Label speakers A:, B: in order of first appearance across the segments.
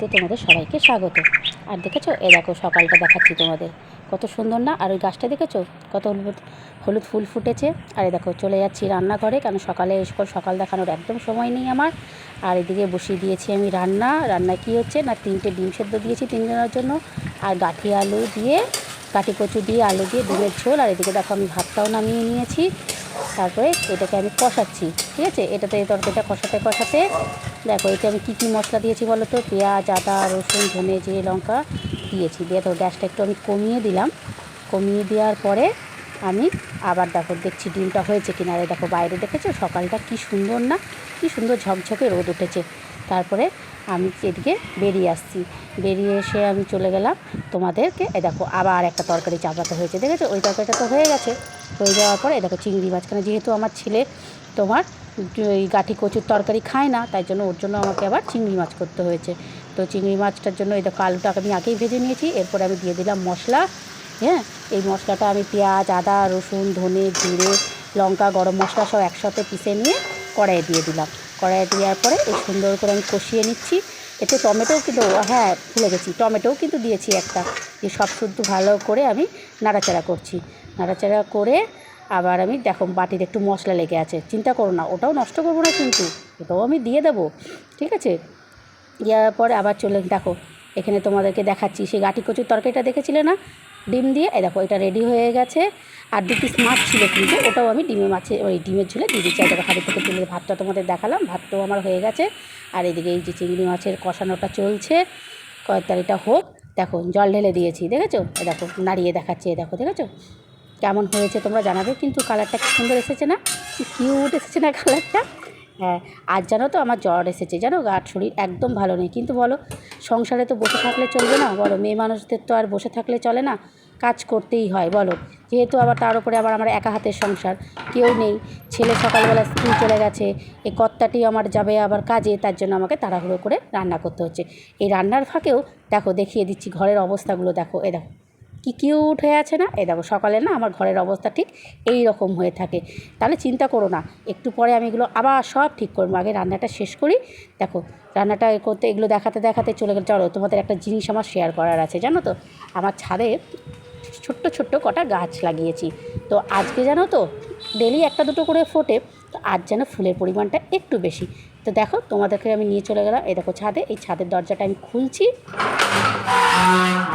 A: তো তোমাদের সবাইকে স্বাগত। আর দেখেছ? এ দেখো, সকালটা দেখাচ্ছি তোমাদের। কত সুন্দর না? আর ওই গাছটা দেখেছ? কত হলুদ হলুদ ফুল ফুটেছে। আর এ দেখো, চলে যাচ্ছি রান্নাঘরে, কারণ সকালে এসকল সকাল দেখানোর একদম সময় নেই আমার। আর এদিকে বসিয়ে দিয়েছি আমি রান্না। রান্নায় কী হচ্ছে না, তিনটে ডিম সেদ্ধ দিয়েছি তিনজনের জন্য। আর গাঠি আলু দিয়ে কাটি কচু দিয়ে, আলু দিয়ে, ডিমের ঝোল। আর এদিকে দেখো, আমি ভাতটাও নামিয়ে নিয়েছি। তারপরে এটাকে আমি কষাচ্ছি, ঠিক আছে? এটাতে এই তরকারিটা কষাতে কষাতে, দেখো এতে আমি কী কী মশলা দিয়েছি বলো তো? পেঁয়াজ, আদা, রসুন, ধনে জিরে লঙ্কা দিয়েছি। দিয়ে তো গ্যাসটা একটু আমি কমিয়ে দিলাম। কমিয়ে দেওয়ার পরে আমি আবার দেখো দেখছি ডিমটা হয়েছে কিনা। আরে দেখো বাইরে দেখেছ? সকালটা কি সুন্দর না? কি সুন্দর ঝকঝকে রোদ উঠেছে। তারপরে আমি এদিকে বেরিয়ে আসছি। বেরিয়ে এসে আমি চলে গেলাম তোমাদেরকে। দেখো আবার একটা তরকারি চাপাতে হয়েছে, দেখেছ? ওই তরকারিটা তো হয়ে গেছে। হয়ে যাওয়ার পরে দেখো চিংড়ি মাঝখানে যেহেতু আমার ছেলে তোমার ওই গাঠি কচুর তরকারি খায় না, তাই জন্য ওর জন্য আমাকে আবার চিংড়ি মাছ করতে হয়েছে। তো চিংড়ি মাছটার জন্য এই দেখো আলুটা আমি আগেই ভেজে নিয়েছি, এরপরে আমি দিয়ে দিলাম মশলা হ্যাঁ? এই মশলাটা আমি পেঁয়াজ, আদা, রসুন, ধনে, জিরে, লঙ্কা, গরম মশলা সব একসাথে পিষে নিয়ে কড়াইয়ে দিয়ে দিলাম। কড়াইয়ে দেওয়ার পরে এই সুন্দর করে আমি কষিয়ে নিচ্ছি। এতে টমেটোও কিন্তু হ্যাঁ ভুলে গেছি, টমেটোও কিন্তু দিয়েছি একটা। দিয়ে সব শুদ্ধ ভালো করে আমি নাড়াচাড়া করছি। নাড়াচাড়া করে আবার আমি দেখো বাটিতে একটু মশলা লেগে আছে। চিন্তা করো না, ওটাও নষ্ট করব না কিন্তু ওটাও আমি দিয়ে দেবো, ঠিক আছে? দেওয়ার পরে আবার চলে, দেখো, এখানে তোমাদেরকে দেখাচ্ছি, সেই গাটি কচুর তরকারিটা দেখেছিলে না? ডিম দিয়ে? এই দেখো, এটা রেডি হয়ে গেছে। আর দু পিস মাছ ছিল কিন্তু, ওটাও আমি ডিমে মাছে, ওই ডিমের ঝুলে দিয়ে দিচ্ছি। দেখো থেকে তুলে ভাতটা তোমাদের দেখালাম, ভাতটাও আমার হয়ে গেছে। আর এদিকে এই যে চিংড়ি মাছের কষানোটা চলছে, তরকারিটা হোক, দেখো, জল ঢেলে দিয়েছি, দেখেছ? দেখো, নাড়িয়ে দেখাচ্ছে দেখো, দেখেছ? কেমন হয়েছে তোমরা জানাবে, কিন্তু কালারটা কি সুন্দর এসেছে না? কিউট এসেছে না কালারটা হ্যাঁ আর জানো তো আমার জ্বর এসেছে, জানো? গা শরীর একদম ভালো নেই, কিন্তু বলো, সংসারে তো বসে থাকলে চলবে না? বলো, মেয়ে মানুষদের তো আর বসে থাকলে চলে না? কাজ করতেই হয়, বলো। যেহেতু আবার তার উপরে আবার আমার একা হাতের সংসার, কেউ নেই। ছেলে সকালবেলা স্কুল চলে গেছে এই কর্তাটি আমার যাবে আবার কাজে, তার জন্য আমাকে তাড়াহুড়ো করে রান্না করতে হচ্ছে। এই রান্নার ফাঁকেও, দেখো, দেখিয়ে দিচ্ছি ঘরের অবস্থাগুলো, দেখো, এ দেখো। কী কিউট হয়ে আছে না? এই দেখো, সকালে না আমার ঘরের অবস্থা ঠিক এই রকম হয়ে থাকে। তাহলে চিন্তা করো না, একটু পরে আমি এগুলো আবার সব ঠিক করব। আগে রান্নাটা শেষ করি। দেখো, রান্নাটা করতে, এগুলো দেখাতে দেখাতে চলে গেলে। চলো, তোমাদের একটা জিনিস আমার শেয়ার করার আছে, জানো তো? আমার ছাদে ছোট্ট ছোট্ট কটা গাছ লাগিয়েছি। তো আজকে জানো তো ডেলি একটা দুটো করে ফোটে। তো আজ যেন ফুলের পরিমাণটা একটু বেশি। তো দেখো, তোমাদেরকে আমি নিয়ে চলে গেলাম। এই দেখো ছাদে, এই ছাদের দরজাটা আমি খুলছি।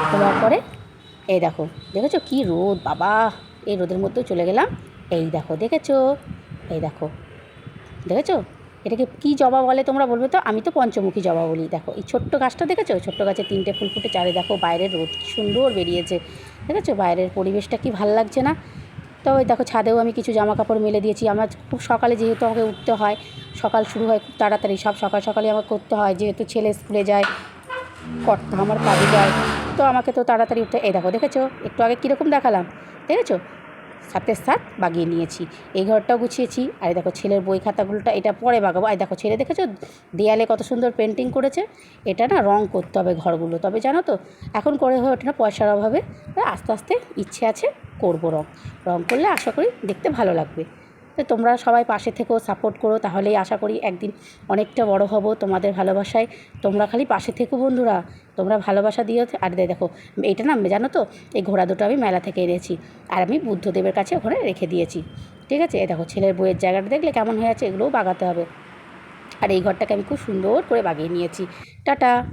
A: খোলার পরে এই দেখো, দেখেছ কি রোদ? বাবা, এই রোদের মধ্যে চলে গেলাম। এই দেখো, দেখেছ? এই দেখো, দেখেছ? এটাকে কী জবা বলে তোমরা বলবে তো? আমি তো পঞ্চমুখী জবা বলি। দেখো, এই ছোট্ট গাছটা দেখেছ? ছোট্ট গাছে তিনটে ফুল ফুটে চারে দেখো বাইরের রোদ কি সুন্দর বেরিয়েছে। দেখেছ? বাইরের পরিবেশটা কি ভালো লাগছে না? তো ওই দেখো, ছাদেও আমি কিছু জামা কাপড় মেলে দিয়েছি। আমার খুব সকালে যেহেতু আমাকে উঠতে হয়, সকাল শুরু হয় খুব তাড়াতাড়ি। সব সকাল সকালে আমার করতে হয়। যেহেতু ছেলে স্কুলে যায়, কর্তা আমার কাজে যায়। তো আমাকে তো তাড়াতাড়ি উঠতে এই দেখো, দেখেছ? একটু আগে কীরকম দেখালাম? দেখেছ? সাথে সাত বাগিয়ে নিয়েছি, এই ঘরটাও গুছিয়েছি, আর দেখো ছেলের বই খাতাগুলোটা, এটা পরে বাগাবো। আর দেখো ছেলে, দেখেছ? দেয়ালে কত সুন্দর পেন্টিং করেছে, এটা না রং করতে হবে ঘরগুলো। তবে জানো তো, এখন করে হয়ে ওঠে না পয়সার অভাবে আস্তে আস্তে ইচ্ছে আছে করব রং। রং করলে আশা করি দেখতে ভালো লাগবে। তোমরা সবাই পাশে থেকেও সাপোর্ট করো, তাহলেই আশা করি একদিন অনেকটা বড় হব তোমাদের ভালোবাসায়। তোমরা খালি পাশে থেকো বন্ধুরা, তোমরা ভালোবাসা দিও। আর দেখো, এটা না, জানো তো, এই ঘোড়া দুটো আমি মেলা থেকে এনেছি, আর আমি বুদ্ধদেবের কাছে ওখানে রেখে দিয়েছি। ঠিক আছে? এ দেখো, ছেলের বইয়ের জায়গাটা দেখলে কেমন হয়ে আছে, এগুলোও বাগাতে হবে। আর এই ঘরটাকে আমি খুব সুন্দর করে বাগিয়ে নিয়েছি। টাটা!